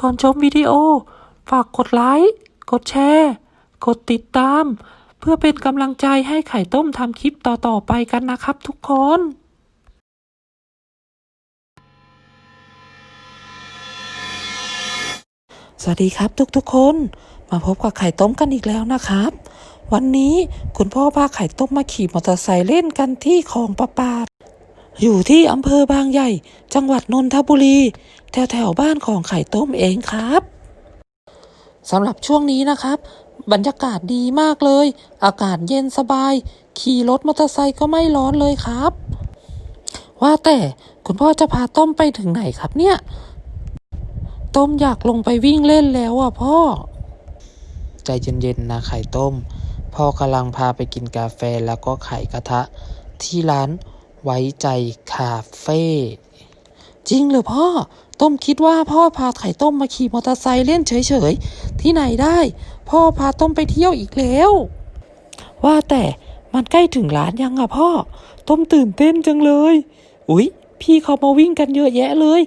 ก่อนชมวิดีโอ ฝากกดไลค์ กดแชร์ กดติดตาม เพื่อเป็นกำลังใจให้ไข่ต้มทำคลิปต่อ ๆ ไปกันนะครับทุกคนสวัสดีครับทุกๆคน มาพบกับไข่ต้มกันอีกแล้วนะครับ วันนี้คุณพ่อพาไข่ต้มมาขี่มอเตอร์ไซค์เล่นกันที่คลองประปา อยู่ที่อำเภอบางใหญ่ จังหวัดนนทบุรี แถวแถวบ้านของไข่ต้มเองครับสำหรับช่วงนี้นะครับ บรรยากาศดีมากเลย อากาศเย็นสบาย ขี่รถมอเตอร์ไซค์ก็ไม่ร้อนเลยครับ ว่าแต่คุณพ่อจะพาต้มไปถึงไหนครับเนี่ย ต้มอยากลงไปวิ่งเล่นแล้วอะพ่อ ใจเย็นๆนะไข่ต้ม พ่อกำลังพาไปกินกาแฟแล้วก็ไข่กระทะ ที่ร้าน ไว้ใจคาเฟ่จริงเหรอพ่อ ต้มคิดว่าพ่อพาไข่ต้มมาขี่มอเตอร์ไซค์เล่นเฉยๆ ที่ไหนได้ พ่อพาต้มไปเที่ยวอีกแล้ว ว่าแต่มันใกล้ถึงร้านยังอะพ่อ ต้มตื่นเต้นจังเลย อุ๊ย พี่เขามาวิ่งกันเยอะแยะเลย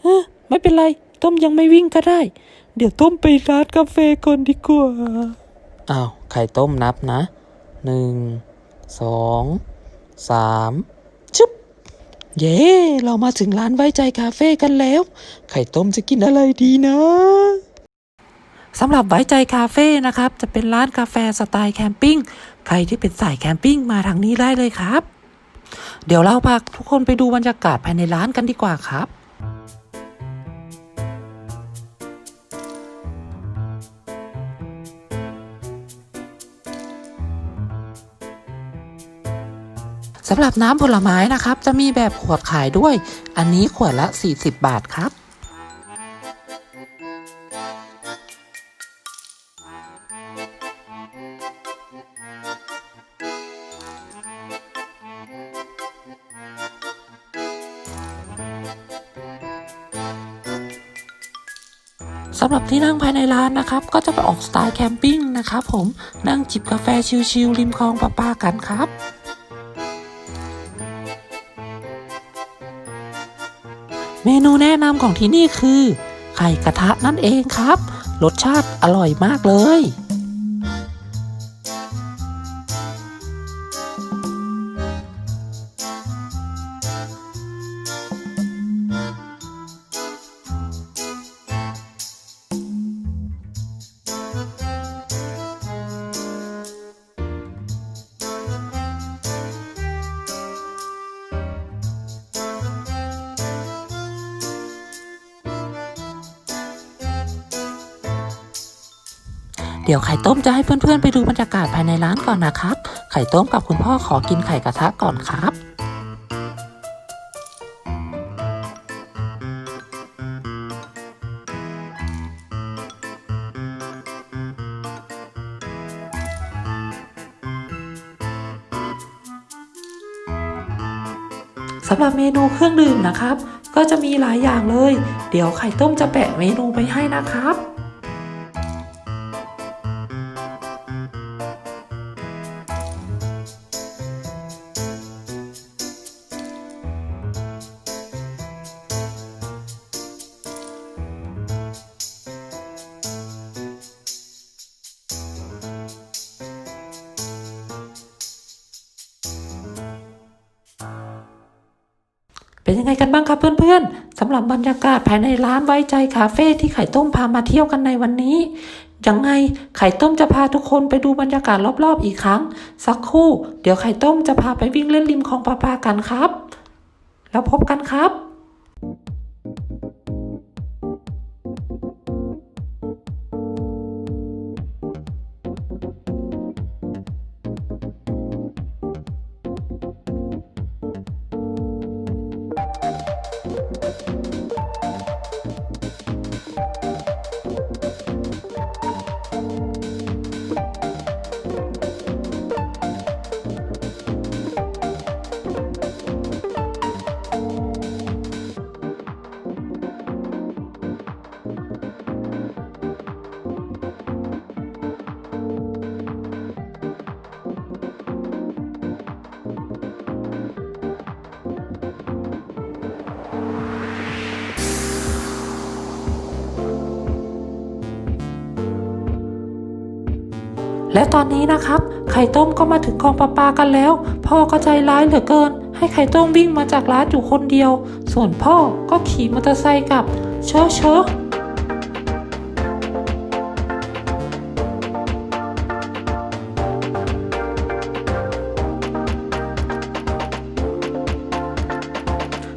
เออไม่เป็นไร ต้มยังไม่วิ่งก็ได้ เดี๋ยวต้มไปร้านกาแฟก่อนดีกว่าอ้าวไข่ต้มนับนะหนึ่งสองสาม เย้ เรามาถึงร้านไว้ใจคาเฟ่กันแล้ว ไข่ต้มจะกินอะไรดีนะสำหรับไว้ใจคาเฟ่นะครับ จะเป็นร้านกาแฟสไตล์แคมปิ้ง ใครที่เป็นสายแคมปิ้งมาทางนี้ได้เลยครับ เดี๋ยวเราพาทุกคนไปดูบรรยากาศภายในร้านกันดีกว่าครับ สำหรับน้ำผลไม้นะครับ จะมีแบบขวดขายด้วย อันนี้ขวดละ 40 บาทครับสำหรับที่นั่งภายในร้านนะครับ ก็จะไปออกสไตล์แคมปิ้งนะครับผมนั่งจิบกาแฟชิลๆริมคลองประปากันครับ เมนูแนะนำของที่นี่คือ ไข่กระทะนั่นเองครับ รสชาติอร่อยมากเลย เดี๋ยวไข่ต้มจะให้เพื่อนๆไปดูบรรยากาศภายในร้านก่อนนะครับ ไข่ต้มกับคุณพ่อขอกินไข่กระทะก่อนครับสำหรับเมนูเครื่องดื่มนะครับ ก็จะมีหลายอย่างเลย เดี๋ยวไข่ต้มจะแปะเมนูไปให้นะครับ เป็นยังไงกันบ้างครับเพื่อนๆสำหรับบรรยากาศภายในร้านไว้ใจคาเฟ่ที่ไข่ต้มพามาเที่ยวกันในวันนี้ยังไงไข่ต้มจะพาทุกคนไปดูบรรยากาศรอบๆอีกครั้ง สักครู่ เดี๋ยวไข่ต้มจะพาไปวิ่งเล่นริมคลองประปากันครับ แล้วพบกันครับ และตอนนี้นะครับ ไข่ต้มก็มาถึงกองประปากันแล้ว พ่อก็ใจร้ายเหลือเกิน ให้ไข่ต้มวิ่งมาจากร้านอยู่คนเดียว ส่วนพ่อก็ขี่มอเตอร์ไซค์กลับ เชอะเชอะ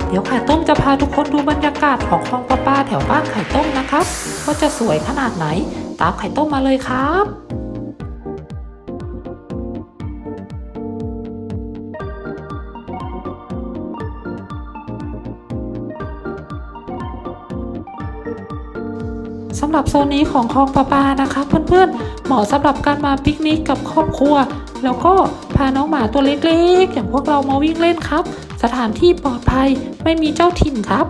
เดี๋ยวไข่ต้มจะพาทุกคนดูบรรยากาศของคลองประปาแถวบ้านไข่ต้มนะครับว่าจะสวยขนาดไหน ตามไข่ต้มมาเลยครับำหรับโซนนี้ของคลองประปานะคะเพื่อนๆ เหมาะสำหรับการมาปิกนิกกับครอบครัว แล้วก็พาน้องหมาตัวเล็กๆ อย่างพวกเรามาวิ่งเล่นครับ สถานที่ปลอดภัยไม่มีเจ้าถิ่นครับ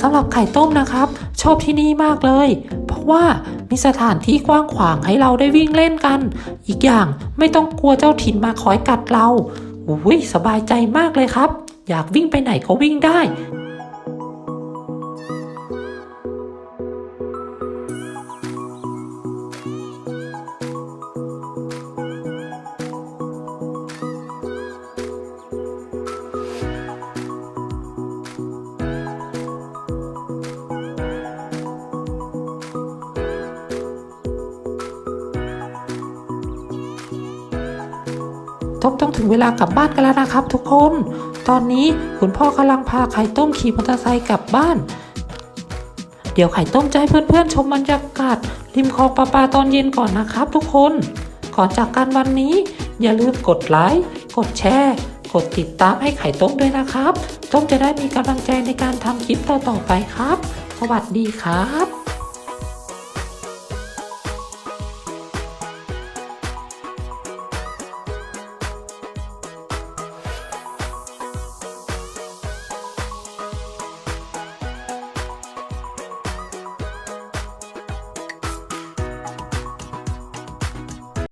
สำหรับไข่ต้มนะครับ ชอบที่นี่มากเลย เพราะว่ามีสถานที่กว้างขวางให้เราได้วิ่งเล่นกัน อีกอย่างไม่ต้องกลัวเจ้าถิ่นมาคอยกัดเราอุ้ยสบายใจมากเลยครับ อยากวิ่งไปไหนก็วิ่งได้ ต้องต้องถึงเวลากลับบ้านกันแล้วนะครับ ทุกคน ตอนนี้คุณพ่อกำลังพาไข่ต้มขี่มอเตอร์ไซค์กลับบ้าน เดี๋ยวไข่ต้มจะให้เพื่อนๆ ชมบรรยากาศริมคลองประปาตอนเย็นก่อนนะครับ ทุกคน ก่อนจากกันวันนี้ อย่าลืมกดไลค์ กดแชร์ กดติดตามให้ไข่ต้มด้วยนะครับ ต้มจะได้มีกำลังใจในการทำคลิปต่อๆไปครับ สวัสดีครับ